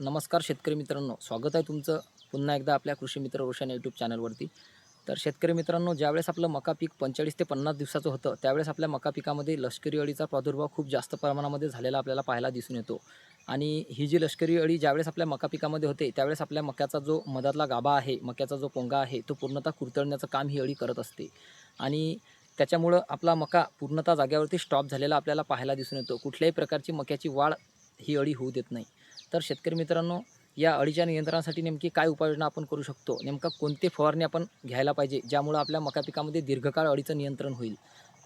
नमस्कार शेतकरी मित्रांनो. स्वागत आहे तुमचं पुन्हा एकदा आपल्या कृषी मित्र रोशन यूट्यूब चॅनलवरती तर शेतकरी मित्रांनो ज्यावेळेस आपलं मका पीक पंचेचाळीस ते पन्नास दिवसाचं होतं त्यावेळेस आपल्या मका पिकामध्ये लष्करी अळीचा प्रादुर्भाव खूप जास्त प्रमाणामध्ये झालेला आपल्याला पाहायला दिसून येतो. आणि ही जी लष्करी अळी ज्यावेळेस आपल्या मका पिकामध्ये होते त्यावेळेस आपल्या मक्याचा जो मधातला गाभा आहे मक्याचा जो पोंगा आहे तो पूर्णतः कुरतळण्याचं काम ही अळी करत असते. आणि त्याच्यामुळं आपला मका पूर्णतः जाग्यावरती स्टॉप झालेला आपल्याला पाहायला दिसून येतो. कुठल्याही प्रकारची मक्याची वाढ ही अळी होऊ देत नाही. तर शेतकरी मित्रांनो या अळीच्या नियंत्रणासाठी नेमकी काय उपाययोजना आपण करू शकतो? नेमका कोणते फवारणी आपण घ्यायला पाहिजे? ज्यामुळं आपल्या मका पिकामध्ये दीर्घकाळ अळीचं नियंत्रण होईल.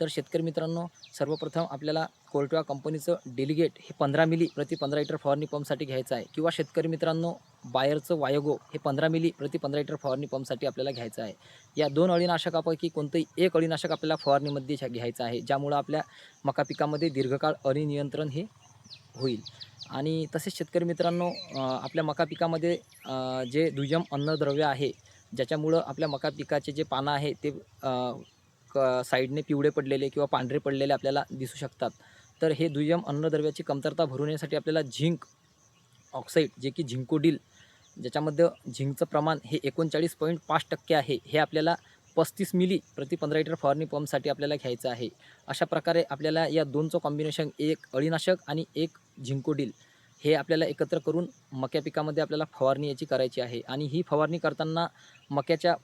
तर शेतकरी मित्रांनो सर्वप्रथम आपल्याला कोर्टवा कंपनीचं डेलिगेट हे पंधरा मिली प्रति पंधरा लिटर फवारणी पंपसाठी घ्यायचं आहे. किंवा शेतकरी मित्रांनो बायरचं वायगो हे पंधरा मिली प्रति पंधरा लिटर फवारणी पंपसाठी आपल्याला घ्यायचं आहे. या दोन अळीनाशकापैकी कोणतंही एक अळीनाशक आपल्याला फवारणीमध्ये घ्या- घ्यायचं आहे ज्यामुळं आपल्या मका पिकामध्ये दीर्घकाळ अळी नियंत्रण हे होईल. आणि तसेच शेतकरी मित्रांनो आपल्या मका पिकामध्ये जे दुय्यम अन्नद्रव्य आहे ज्याच्यामुळं आपल्या मका पिकाचे जे पानं आहे ते क साईडने पिवळे पडलेले किंवा पांढरे पडलेले आपल्याला दिसू शकतात. तर हे दुय्यम अन्नद्रव्याची कमतरता भरून येण्यासाठी आपल्याला झिंक ऑक्साईड जे की झिंकोडील ज्याच्यामध्ये झिंकचं प्रमाण हे एकोणचाळीस पॉईंट पाच टक्के आहे हे आपल्याला पस्तीस मिली प्रति पंधरा लिटर फवारणी पंपसाठी आपल्याला घ्यायचं आहे. अशा प्रकारे आपल्याला या दोनचं कॉम्बिनेशन एक अळीनाशक आणि एक झिंकोडील हे आपल्याला एकत्र करून मक्या पिकामध्ये आपल्याला फवारणी याची करायची आहे. आणि ही फवारणी करताना मक्याच्या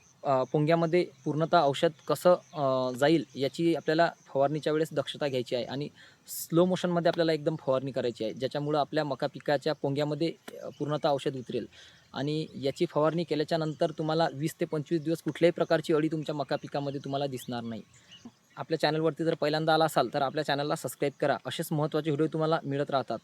पोंग्यामध्ये पूर्णतः औषध कसं जाईल याची आपल्याला फवारणीच्या वेळेस दक्षता घ्यायची आहे. आणि स्लो मोशनमध्ये आपल्याला एकदम फवारणी करायची आहे ज्याच्यामुळं आपल्या मका पिकाच्या पोंग्यामध्ये पूर्णतः औषध उतरेल. आणि याची फवारणी केल्याच्यानंतर तुम्हाला वीस ते पंचवीस दिवस कुठल्याही प्रकारची अळी तुमच्या मका पिकामध्ये तुम्हाला दिसणार नाही. आपल्या चॅनलवरती जर पहिल्यांदा आला असाल तर आपल्या चॅनलला सबस्क्राईब करा. असेच महत्त्वाचे व्हिडिओ तुम्हाला मिळत राहतात.